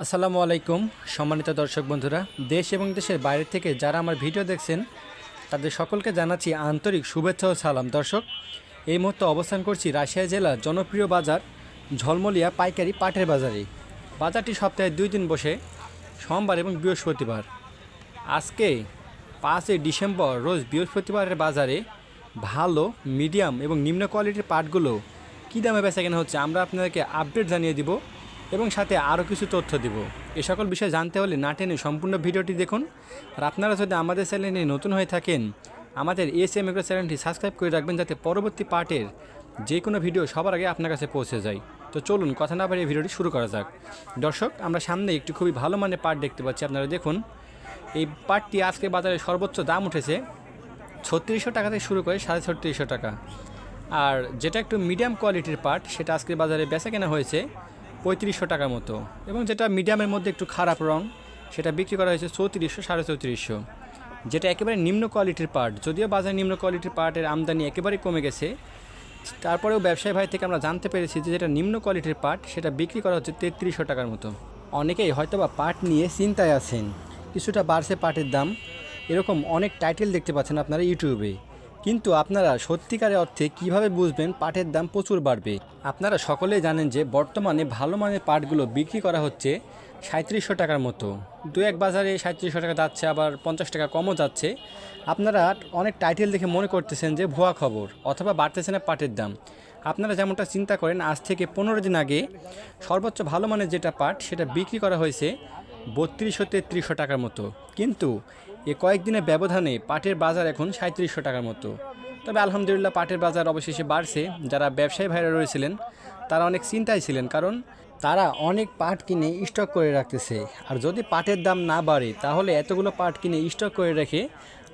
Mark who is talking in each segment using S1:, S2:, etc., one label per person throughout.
S1: আসসালামু আলাইকুম, সম্মানিত দর্শক বন্ধুরা। দেশ এবং দেশের বাইরে থেকে যারা আমার ভিডিও দেখছেন, তাদের সকলকে জানাচ্ছি আন্তরিক শুভেচ্ছা ও সালাম। দর্শক, এই মুহূর্তে অবস্থান করছি রাশিয়া জেলার জনপ্রিয় বাজার ঝলমলিয়া পাইকারি পাটের বাজারে। বাজারটি সপ্তাহে দুই দিন বসে, সোমবার এবং বৃহস্পতিবার। আজকে পাঁচই ডিসেম্বর, রোজ বৃহস্পতিবারের বাজারে ভালো, মিডিয়াম এবং নিম্ন কোয়ালিটির পাটগুলো কী দামে বেচা কেনা হচ্ছে আমরা আপনাদেরকে আপডেট জানিয়ে দিব। এবং সাথে আরও কিছু তথ্য দিব। এ সকল বিষয় জানতে হলে না টেনে সম্পূর্ণ ভিডিওটি দেখুন। আর আপনারা যদি আমাদের চ্যানেলে নতুন হয়ে থাকেন, আমাদের এস এম এগ্রো চ্যানেলটি সাবস্ক্রাইব করে রাখবেন যাতে পরবর্তী পার্টের যে কোনো ভিডিও সবার আগে আপনার কাছে পৌঁছে যায়। তো চলুন কথা না বাড়িয়ে ভিডিওটি শুরু করা যাক। দর্শক, আমরা সামনে একটি খুবই ভালো মানের পার্ট দেখতে পাচ্ছি, আপনারা দেখুন। এই পাটটি আজকে বাজারে সর্বোচ্চ দাম উঠেছে ছত্রিশশো টাকা থেকে শুরু করে সাড়ে ছত্রিশশো টাকা। আর যেটা একটু মিডিয়াম কোয়ালিটির পাট সেটা আজকে বাজারে বেচা কেনা হয়েছে পঁয়ত্রিশশো টাকার মতো এবং যেটা মিডিয়ামের মধ্যে একটু খারাপ রং, সেটা বিক্রি করা হয়েছে চৌত্রিশশো, সাড়ে চৌত্রিশশো। যেটা একেবারে নিম্ন কোয়ালিটির পার্ট যদিও বাজারে নিম্ন কোয়ালিটির পার্টের আমদানি একেবারেই কমে গেছে, তারপরেও ব্যবসায়ী ভাই থেকে আমরা জানতে পেরেছি যে যেটা নিম্ন কোয়ালিটির পার্ট সেটা বিক্রি করা হচ্ছে তেত্রিশশো টাকার মতো। অনেকেই হয়তোবা পাট নিয়ে চিন্তায় আছেন। কিছুটা বাড়ছে পাটের দাম। এরকম অনেক টাইটেল দেখতে পাচ্ছেন আপনারা ইউটিউবে কিন্তু আপনারা সত্যিকারের অর্থে কীভাবে বুঝবেন পাটের দাম প্রচুর বাড়বে? আপনারা সকলেই জানেন যে বর্তমানে ভালো মানের পাটগুলো বিক্রি করা হচ্ছে সাঁত্রিশশো টাকার মতো। দু এক বাজারে সাঁত্রিশশো টাকা যাচ্ছে, আবার পঞ্চাশ টাকা কমও যাচ্ছে। আপনারা অনেক টাইটেল দেখে মনে করতেছেন যে ভুয়া খবর অথবা বাড়তেছে না পাটের দাম। আপনারা যেমনটা চিন্তা করেন, আজ থেকে পনেরো দিন আগে সর্বোচ্চ ভালো মানের যেটা পাট সেটা বিক্রি করা হয়েছে বত্রিশশো তেত্রিশশো টাকার মতো। কিন্তু এ কয়েকদিনের ব্যবধানে পাটের বাজার এখন সাঁত্রিশশো টাকার মতো। তবে আলহামদুলিল্লাহ পাটের বাজার অবশেষে বাড়ছে। যারা ব্যবসায়ী ভাইরা রয়েছিলেন, তারা অনেক চিন্তায় ছিলেন কারণ তারা অনেক পাট কিনে স্টক করে রাখতেছে। আর যদি পাটের দাম না বাড়ে, তাহলে এতগুলো পাট কিনে স্টক করে রেখে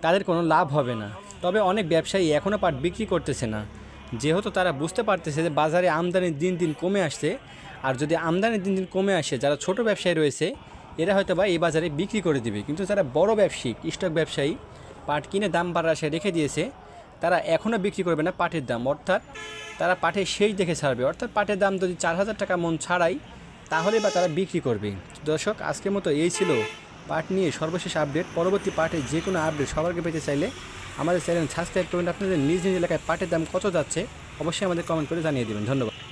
S1: তাদের কোনো লাভ হবে না। তবে অনেক ব্যবসায়ী এখনও পাট বিক্রি করতেছে না। যেহেতু তারা বুঝতে পারতেছে যে বাজারে আমদানি দিন দিন কমে আসছে। আর যদি আমদানি দিন দিন কমে আসে, যারা ছোট ব্যবসায়ী রয়েছে এরা হয়তো বা এই বাজারে বিক্রি করে দিবে। কিন্তু যারা বড় ব্যবসায়িক স্টক ব্যবসায়ী, পাট কিনে দাম বাড়া সে রেখে দিয়েছে, তারা এখনও বিক্রি করবে না পাটের দাম। অর্থাৎ তারা পাটের সেই দেখে ছাড়বে। অর্থাৎ পাটের দাম যদি চার হাজার টাকা মন ছাড়াই, তাহলে বা তারা বিক্রি করবে। দর্শক, আজকের মতো এই ছিল পাট নিয়ে সর্বশেষ আপডেট। পরবর্তী পাটে যে কোনো আপডেট আগে পেতে চাইলে আমাদের চ্যানেল সাবস্ক্রাইব করবেন। আপনাদের নিজ নিজ এলাকায় পাটের দাম কত যাচ্ছে, অবশ্যই আমাদের কমেন্ট করে জানিয়ে দেবেন। ধন্যবাদ।